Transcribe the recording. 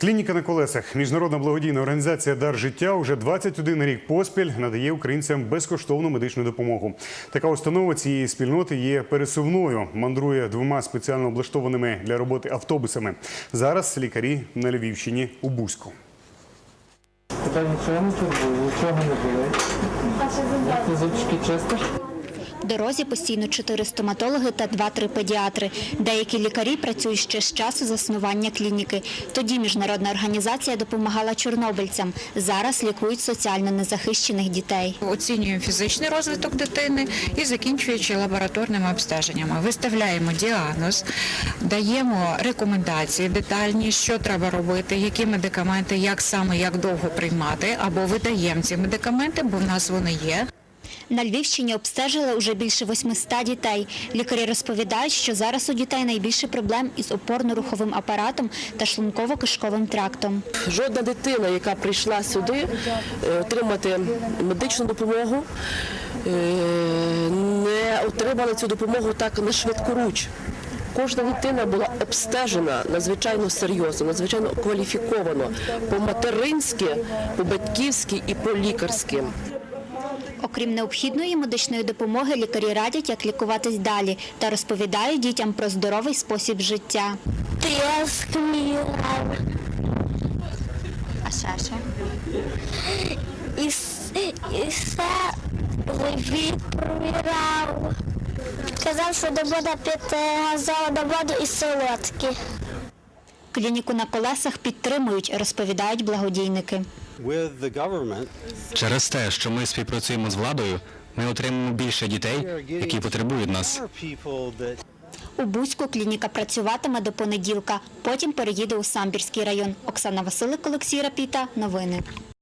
Клініка на колесах. Міжнародна благодійна організація Дар життя уже 21 рік поспіль надає українцям безкоштовну медичну допомогу. Така установа цієї спільноти є пересувною, мандрує двома спеціально облаштованими для роботи автобусами. Зараз лікарі на Львівщині у Бузьку. Тебе нічого не турбує, нічого не болить. Ти зубчики чистиш? Дорозі постійно чотири стоматологи та два-три педіатри. Деякі лікарі працюють ще з часу заснування клініки. Тоді міжнародна організація допомагала чорнобильцям. Зараз лікують соціально незахищених дітей. Оцінюємо фізичний розвиток дитини і закінчуючи лабораторними обстеженнями. Виставляємо діагноз, даємо рекомендації детальні, що треба робити, які медикаменти, як саме, як довго приймати, або видаємо ці медикаменти, бо в нас вони є. На Львівщині обстежили уже більше 800 дітей. Лікарі розповідають, що зараз у дітей найбільше проблем із опорно-руховим апаратом та шлунково-кишковим трактом. Жодна дитина, яка прийшла сюди е, отримати медичну допомогу, е, не отримала цю допомогу так на швидкоруч. Кожна дитина була обстежена надзвичайно серйозно, надзвичайно кваліфіковано по-материнськи, по-батьківськи і по-лікарськи. Окрім необхідної медичної допомоги, лікарі радять, як лікуватись далі та розповідають дітям про здоровий спосіб життя. Я А ще що? і, і все живіт провірав. Казав, що не буде пити газовану воду і солодкі. Клініку на колесах підтримують, розповідають благодійники. Через те, що ми співпрацюємо з владою, ми отримуємо більше дітей, які потребують нас. У Бузьку клініка працюватиме до понеділка, потім переїде у Самбірський район. Оксана Василик, Олексій Рапіта. Новини.